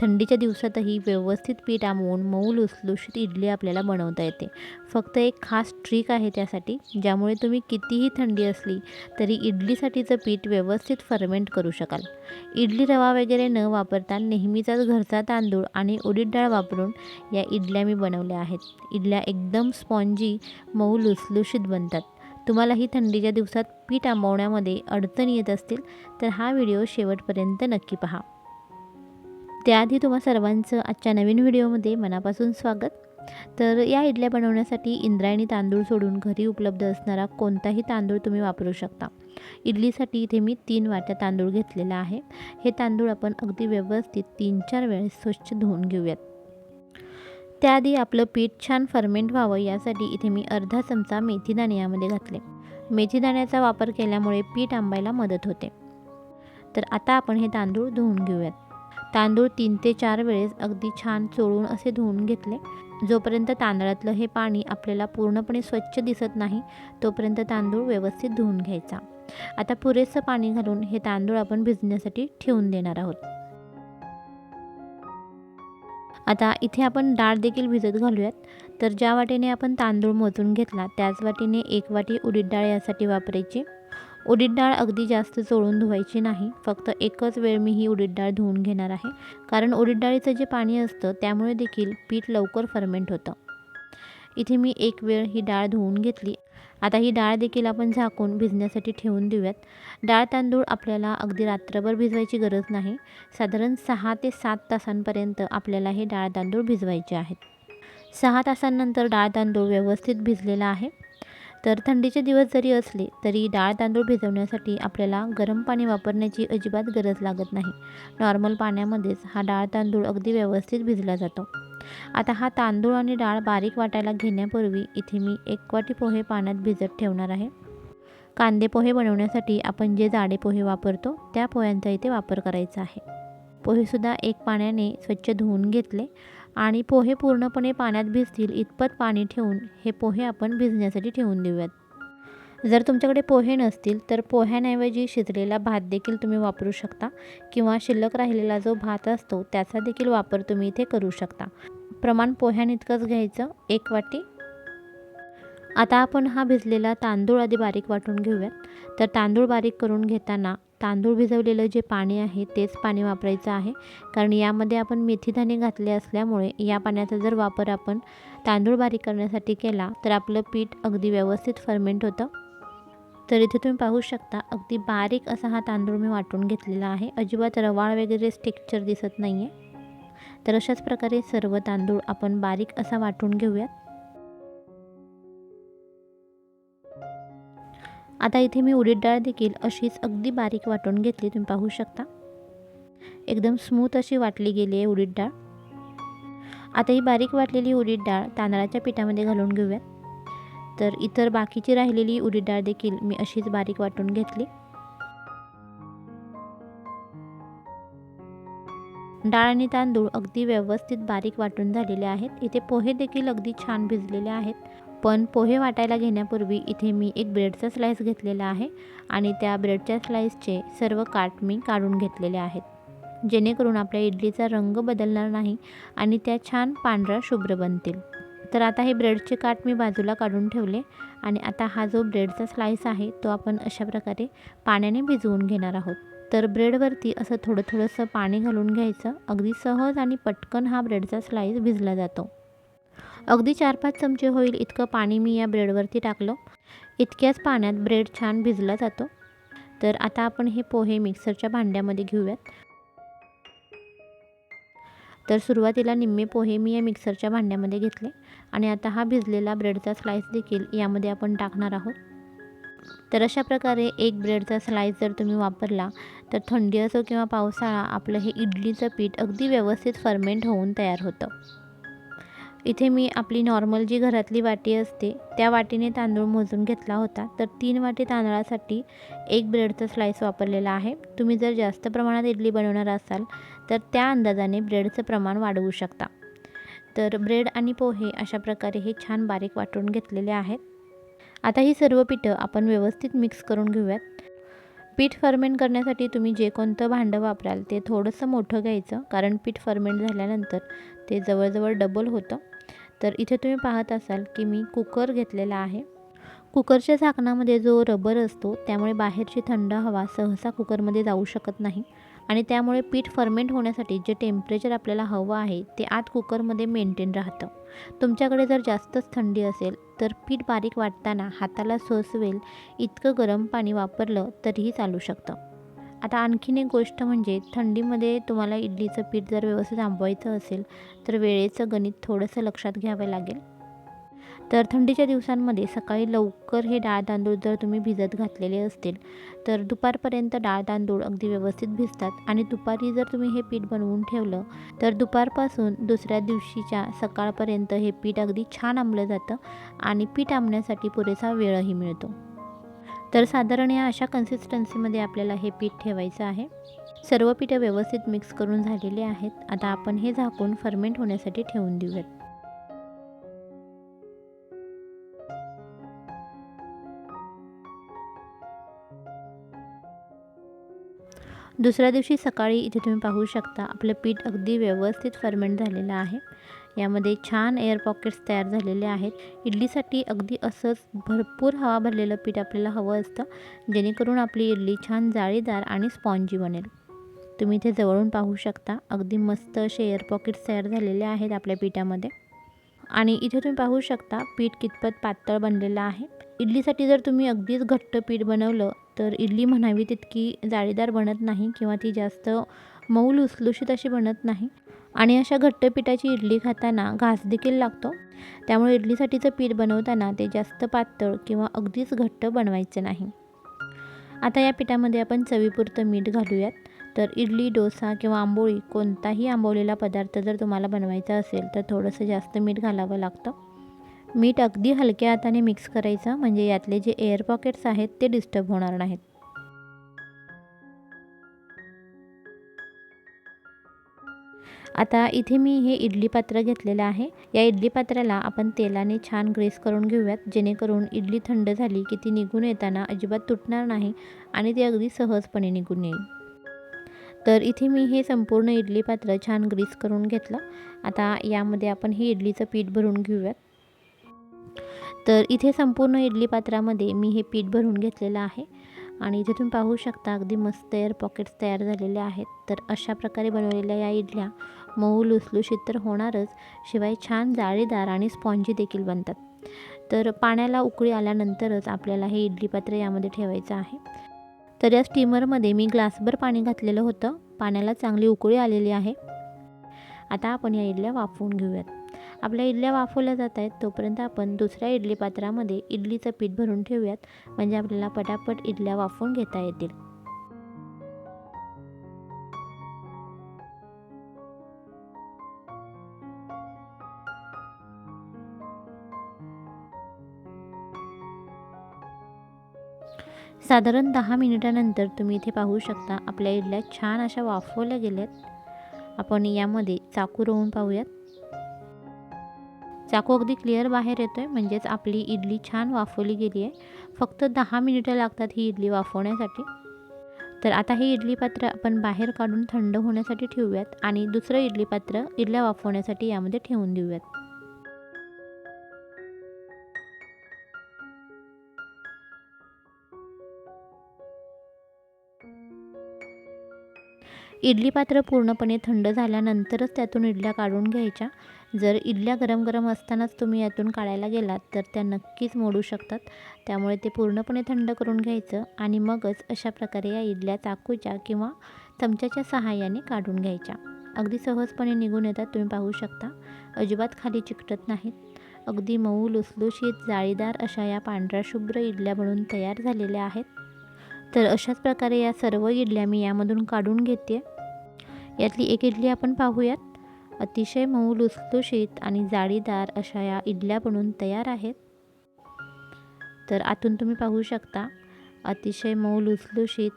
थंडीच्या दिवसातही व्यवस्थित पीठ आंबवून मऊ लुसलुशीत इडली आपल्याला बनवता येते. फक्त एक खास ट्रिक आहे त्यासाठी ज्यामुळे तुम्ही कितीही थंडी असली तरी इडलीसाठीचं पीठ व्यवस्थित फर्मेंट करू शकाल. इडली रवा वगैरे न वापरता नेहमीचाच घरचा तांदूळ आणि उडीद डाळ वापरून या इडल्या मी बनवल्या आहेत. इडल्या एकदम स्पॉन्जी मऊ लुसलुशीत बनतात. तुम्हालाही थंडीच्या दिवसात पीठ आंबवण्यामध्ये अडचण येत असतील तर हा व्हिडिओ शेवटपर्यंत नक्की पहा. त्याआधी तुम्हा सर्वांचं आजच्या नवीन व्हिडिओमध्ये मनापासून स्वागत. तर या इडल्या बनवण्यासाठी इंद्रायणी तांदूळ सोडून घरी उपलब्ध असणारा कोणताही तांदूळ तुम्ही वापरू शकता. इडलीसाठी इथे मी तीन वाट्या तांदूळ घेतलेला आहे. हे तांदूळ आपण अगदी व्यवस्थित तीन चार वेळेस स्वच्छ धुवून घेऊयात. त्याआधी आपलं पीठ छान फर्मेंट व्हावं यासाठी इथे मी अर्धा चमचा मेथीदाणे यामध्ये घातले. मेथीदाण्याचा वापर केल्यामुळे पीठ आंबायला मदत होते. तर आता आपण हे तांदूळ धुवून घेऊयात. तांदूळ तीन ते चार वेळेस अगदी छान चोळून असे धुवून घेतले. जोपर्यंत तांदळातलं हे पाणी आपल्याला पूर्णपणे स्वच्छ दिसत नाही तोपर्यंत तांदूळ व्यवस्थित धुवून घ्यायचा. आता पुरेसं पाणी घालून हे तांदूळ आपण भिजण्यासाठी ठेवून देणार आहोत. आता इथे आपण डाळ देखील भिजत घालूयात. तर ज्या वाटीने आपण तांदूळ मोजून घेतला त्याच वाटीने एक वाटी उडीद डाळ यासाठी वापरायची. उडीद डाळ अगदी जास्त चोळून धुवायची नाही. फक्त एकच वेळ मी ही उडीद डाळ धुवून घेणार आहे. कारण उडीद डाळीचं जे पाणी असतं त्यामुळे देखील पीठ लवकर फर्मेंट होतं. इथे मी एक वेळ ही डाळ धुवून घेतली. आता ही डाळ देखील आपण झाकून भिजण्यासाठी ठेवून देऊयात. डाळ तांदूळ आपल्याला अगदी रात्रभर भिजवायची गरज नाही. साधारण सहा ते सात तासांपर्यंत आपल्याला हे डाळ तांदूळ भिजवायचे आहेत. सहा तासांनंतर डाळ तांदूळ व्यवस्थित भिजलेला आहे. तर थंडीचे दिवस जरी असले तरी डाळ तांदूळ भिजवण्यासाठी आपल्याला गरम पाणी वापरण्याची अजिबात गरज लागत नाही. नॉर्मल पाण्यामध्येच हा डाळ तांदूळ अगदी व्यवस्थित भिजला जातो. आता हा तांदूळ आणि डाळ बारीक वाटायला घेण्यापूर्वी इथे मी एक वाटी पोहे पाण्यात भिजत ठेवणार आहे. कांदे पोहे बनवण्यासाठी आपण जे जाडे पोहे वापरतो त्या पोह्यांचा इथे वापर करायचा आहे. पोहेसुद्धा एक पाण्याने स्वच्छ धुवून घेतले आणि पोहे पूर्णपणे पाण्यात भिजतील इतपत पाणी ठेवून हे पोहे आपण भिजण्यासाठी ठेवून देऊयात. जर तुमच्याकडे पोहे नसतील तर पोह्यांऐवजी शिजलेला भात देखील तुम्ही वापरू शकता किंवा शिल्लक राहिलेला जो भात असतो त्याचा देखील वापर तुम्ही इथे करू शकता. प्रमाण पोह्यानितकंच घ्यायचं एक वाटी. आता आपण हा भिजलेला तांदूळ आधी बारीक वाटून घेऊयात. तर तांदूळ बारीक करून घेताना तांदूळ भिजवलेलं जे पाणी आहे तेच पाणी वापरायचं आहे. कारण यामध्ये आपण मेथीदाणे घातले असल्यामुळे या पाण्याचा जर वापर आपण तांदूळ बारीक करण्यासाठी केला तर आपलं पीठ अगदी व्यवस्थित फर्मेंट होतं. तर इथे तुम्ही पाहू शकता अगदी बारीक असा हा तांदूळ मी वाटून घेतलेला आहे. अजिबात रवाळ वगैरे टेक्स्चर दिसत नाही आहे तर अशाच प्रकारे सर्व तांदूळ आपण बारीक असा वाटून घेऊयात. आता इथे मी उडीद डाळ देखील अशीच अगदी बारीक वाटून घेतली. तुम्ही पाहू शकता. एकदम स्मूथ अशी वाटली गेली आहे उडीद डाळ. आता ही बारीक वाटलेली उडीद डाळ तांदळाच्या पिठामध्ये घालून घेऊयात. तर इतर बाकीची राहिलेली उडीद डाळ देखील मी अशीच बारीक वाटून घेतली. डाळ आणि तांदूळ अगदी व्यवस्थित बारीक वाटून झालेले आहेत. इथे पोहे देखील अगदी छान भिजलेले आहेत. पण पोहे वाटायला घेण्यापूर्वी इथे मी एक ब्रेडचा स्लाईस घेतलेला आहे आणि त्या ब्रेडच्या स्लाईसचे सर्व काट मी काढून घेतलेले आहेत. जेणेकरून आपल्या इडलीचा रंग बदलणार नाही आणि त्या छान पांढऱ्या शुभ्र बनतील. तर आता हे ब्रेडचे काट मी बाजूला काढून ठेवले आणि आता हा जो ब्रेडचा स्लाईस आहे तो आपण अशा प्रकारे पाण्याने भिजवून घेणार आहोत. तर ब्रेडवरती असं थोडं थोडंसं पाणी घालून घ्यायचं. अगदी सहज आणि पटकन हा ब्रेडचा स्लाईस भिजला जातो. अगदी चार पाच चमचे होईल इतकं पाणी मी या ब्रेडवरती टाकलं. इतक्याच पाण्यात ब्रेड छान भिजला जातो. तर आता आपण हे पोहे मिक्सरच्या भांड्यामध्ये घेऊयात. तर सुरुवातीला निम्मे पोहे मी या मिक्सरच्या भांड्यामध्ये घेतले आणि आता हा भिजलेला ब्रेडचा स्लाईस देखील यामध्ये आपण टाकणार आहोत. तर अशा प्रकारे एक ब्रेडचा स्लाईस जर तुम्ही वापरला तर थंडी असो किंवा पावसाळा आपलं हे इडलीचं पीठ अगदी व्यवस्थित फर्मेंट होऊन तयार होतं. इथे मी आपली नॉर्मल जी घरातली वाटी असते त्या वाटीने तांदूळ मोजून घेतला होता. तर तीन वाटी तांदळासाठी एक ब्रेडचा स्लाईस वापरलेला आहे. तुम्ही जर जास्त प्रमाणात इडली बनवणार असाल तर त्या अंदाजाने ब्रेडचं प्रमाण वाढवू शकता. तर ब्रेड आणि पोहे अशा प्रकारे हे छान बारीक वाटून घेतलेले आहेत. आता ही सर्व पिठं आपण व्यवस्थित मिक्स करून घेऊयात. पीठ फर्मेंट करण्यासाठी तुम्ही जे कोणतं भांडं वापराल ते थोडंसं मोठं घ्यायचं कारण पीठ फर्मेंट झाल्यानंतर ते जवळजवळ डबल होतं. तर इथे तुम्ही पाहत असाल की मी कुकर घेतलेला आहे. कुकरच्या झाकणामध्ये जो रबर असतो त्यामुळे बाहेरची थंड हवा सहसा कुकरमध्ये जाऊ शकत नाही आणि त्यामुळे पीठ फर्मेंट होण्यासाठी जे टेम्परेचर आपल्याला हवं आहे ते आत कुकरमध्ये मेंटेन राहतं. तुमच्याकडे जर जास्तच थंडी असेल तर पीठ बारीक वाटताना हाताला सोसवेल इतकं गरम पाणी वापरलं तरीही चालू शकतं. आता आणखीन एक गोष्ट म्हणजे थंडीमध्ये तुम्हाला इडलीचं पीठ जर व्यवस्थित आंबवायचं असेल तर वेळेचं गणित थोडंसं लक्षात घ्यावं लागेल. तर थंडीच्या दिवसांमध्ये सकाळी लवकर हे डाळ तांदूळ जर तुम्ही भिजत घातलेले असतील तर दुपारपर्यंत डाळ तांदूळ अगदी व्यवस्थित भिजतात आणि दुपारी जर तुम्ही हे पीठ बनवून ठेवलं तर दुपारपासून दुसऱ्या दिवशीच्या सकाळपर्यंत हे पीठ अगदी छान आंबलं जातं आणि पीठ आंबण्यासाठी पुरेसा वेळही मिळतो. तर साधारण या अशा कन्सिस्टन्सीमध्ये आपल्याला हे पीठ ठेवायचं आहे. सर्व पीठं व्यवस्थित मिक्स करून झालेले आहेत. आता आपण हे झाकून फर्मेंट होण्यासाठी ठेवून देऊयात. दुसऱ्या दिवशी सकाळी इथे तुम्ही पाहू शकता आपलं पीठ अगदी व्यवस्थित फर्मेंट झालेलं आहे. यामध्ये छान एअर पॉकेट्स तयार झालेले आहेत. इडलीसाठी अगदी असंच भरपूर हवा भरलेलं पीठ आपल्याला हवं असतं जेणेकरून आपली इडली छान जाळीदार आणि स्पॉन्जी बनेल. तुम्ही इथे जवळून पाहू शकता अगदी मस्त असे एअर पॉकेट्स तयार झालेले आहेत आपल्या पिठामध्ये. आणि इथे तुम्ही पाहू शकता पीठ कितपत पातळ बनलेलं आहे. इडलीसाठी जर तुम्ही अगदीच घट्ट पीठ बनवलं तर इडली म्हणावी तितकी जाळीदार बनत नाही किंवा ती जास्त मऊ लुसलुशीत अशी बनत नाही. आणि अशा घट्ट पिठाची इडली खाताना घास देखील लागतो. त्यामुळे इडलीसाठीचं पीठ बनवताना ते जास्त पातळ किंवा अगदीच घट्ट बनवायचं नाही. आता या पिठामध्ये आपण चवीपुरतं मीठ घालूयात. तर इडली डोसा किंवा आंबोळी कोणताही आंबवलेला पदार्थ जर तुम्हाला बनवायचा असेल तर थोडंसं जास्त मीठ घालावं लागतं. मीठ अगदी हलक्या हाताने मिक्स करायचं म्हणजे यातले जे एअर पॉकेट्स आहेत ते डिस्टर्ब होणार नाहीत. आता इथे मी हे इडली पात्र घेतलेलं आहे. या इडली पात्राला आपण तेलाने छान ग्रेस करून घेऊयात जेणेकरून इडली थंड झाली की ती निघून येताना अजिबात तुटणार नाही आणि ती अगदी सहजपणे निघून येईल. तर इथे मी हे संपूर्ण इडली पात्र छान ग्रीस करून घेतलं. आता यामध्ये आपण हे इडलीचं पीठ भरून घेऊयात. तर इथे संपूर्ण इडली पात्रामध्ये मी हे पीठ भरून घेतलेलं आहे. आणि इथे तुम्ही पाहू शकता अगदी मस्त एअर पॉकेट्स तयार झालेले आहेत. तर अशा प्रकारे बनवलेल्या या इडल्या मऊ लुसलुशीत तर होणारच शिवाय छान जाळीदार आणि स्पॉन्जी देखील बनतात. तर पाण्याला उकळी आल्यानंतरच आपल्याला हे इडली पात्र यामध्ये ठेवायचं आहे. तर या स्टीमरमध्ये मी ग्लासभर पाणी घातलेलं होतं. पाण्याला चांगली उकळी आलेली आहे. आता आपण या इडल्या वाफवून घेऊयात. आपल्या इडल्या वाफवल्या जात आहेत तोपर्यंत आपण दुसऱ्या इडली पात्रामध्ये इडलीचं पीठ भरून ठेवूयात. म्हणजे आपल्याला पटापट इडल्या वाफवून घेता येतील. साधारण दहा मिनिटानंतर तुम्ही इथे पाहू शकता आपल्या इडल्या छान अशा वाफवल्या गेल्यात. आपण यामध्ये चाकू रोवून पाहूयात. चाकू अगदी क्लिअर बाहेर येतो आहे म्हणजेच आपली इडली छान वाफवली गेली आहे. फक्त दहा मिनिटं लागतात ही इडली वाफवण्यासाठी. तर आता हे इडली पात्र आपण बाहेर काढून थंड होण्यासाठी ठेवूयात आणि दुसरं इडली पात्र इडल्या वाफवण्यासाठी यामध्ये ठेवून देऊयात. इडली पात्र पूर्णपणे थंड झाल्यानंतरच त्यातून इडल्या काढून घ्यायच्या. जर इडल्या गरम गरम असतानाच तुम्ही यातून काढायला गेलात तर त्या नक्कीच मोडू शकतात. त्यामुळे ते पूर्णपणे थंड करून घ्यायचं आणि मगच अशा प्रकारे या इडल्या चाकूच्या किंवा चमच्याच्या सहाय्याने काढून घ्यायच्या. अगदी सहजपणे निघून येतात तुम्ही पाहू शकता. अजिबात खाली चिकटत नाहीत. अगदी मऊ लुसलुशीत जाळीदार अशा या पांढऱ्या शुभ्र इडल्या बनून तयार झालेल्या आहेत. तर अशाच प्रकारे या सर्व इडल्या मी यामधून काढून घेते. यातली एक इडली आपण पाहूयात. अतिशय मऊ लुसलुशीत आणि जाळीदार अशा या इडल्या बनून तयार आहेत. तर आतून तुम्ही पाहू शकता अतिशय मऊ लुसलुशीत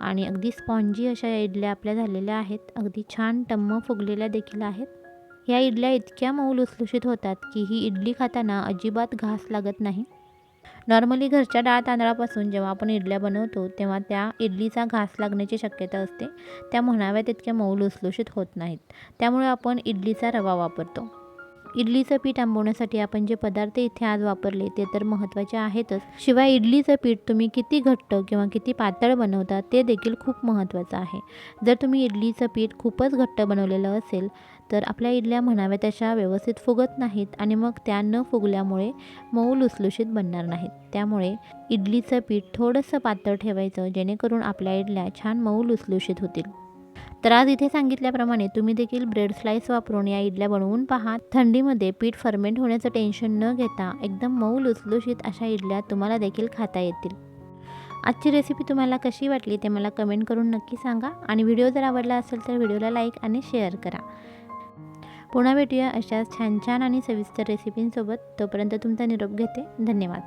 आणि अगदी स्पॉन्जी अशा या इडल्या आपल्या झालेल्या आहेत. अगदी छान टम्म फुगलेल्या देखील आहेत. ह्या इडल्या इतक्या मऊ लुसलुशीत होतात की ही इडली खाताना अजिबात घास लागत नाही. नॉर्मली घरच्या डाळ तांदळापासून जेव्हा आपण इडल्या बनवतो तेव्हा त्या इडलीचा घास लागण्याची शक्यता असते. त्या म्हणाव्या तितक्या मऊ लुसलुशीत होत नाहीत. त्यामुळे आपण इडलीचा रवा वापरतो. इडलीचं पीठ आंबवण्यासाठी आपण जे पदार्थ इथे आज वापरले ते तर महत्त्वाचे आहेतच. शिवाय इडलीचं पीठ तुम्ही किती घट्ट किंवा किती पातळ बनवता ते देखील खूप महत्त्वाचं आहे. जर तुम्ही इडलीचं पीठ खूपच घट्ट बनवलेलं असेल तर आपल्या इडल्या म्हणाव्या तशा व्यवस्थित फुगत नाहीत आणि मग त्या न फुगल्यामुळे मऊ लुसलुशीत बनणार नाहीत. त्यामुळे इडलीचं पीठ थोडंसं पातळ ठेवायचं जेणेकरून आपल्या इडल्या छान मऊ लुसलुशीत होतील. तर आज इथे सांगितल्याप्रमाणे तुम्ही देखील ब्रेड स्लाईस वापरून या इडल्या बनवून पहा. थंडीमध्ये पीठ फर्मेंट होण्याचं टेन्शन न घेता एकदम मऊ लुसलुशीत अशा इडल्या तुम्हाला देखील खाता येतील. आजची रेसिपी तुम्हाला कशी वाटली ते मला कमेंट करून नक्की सांगा आणि व्हिडिओ जर आवडला असेल तर व्हिडिओला लाईक आणि शेअर करा. पुन्हा भेटूया अशाच छान छान आणि सविस्तर रेसिपींसोबत तोपर्यंत तुमचा निरोप घेते. धन्यवाद.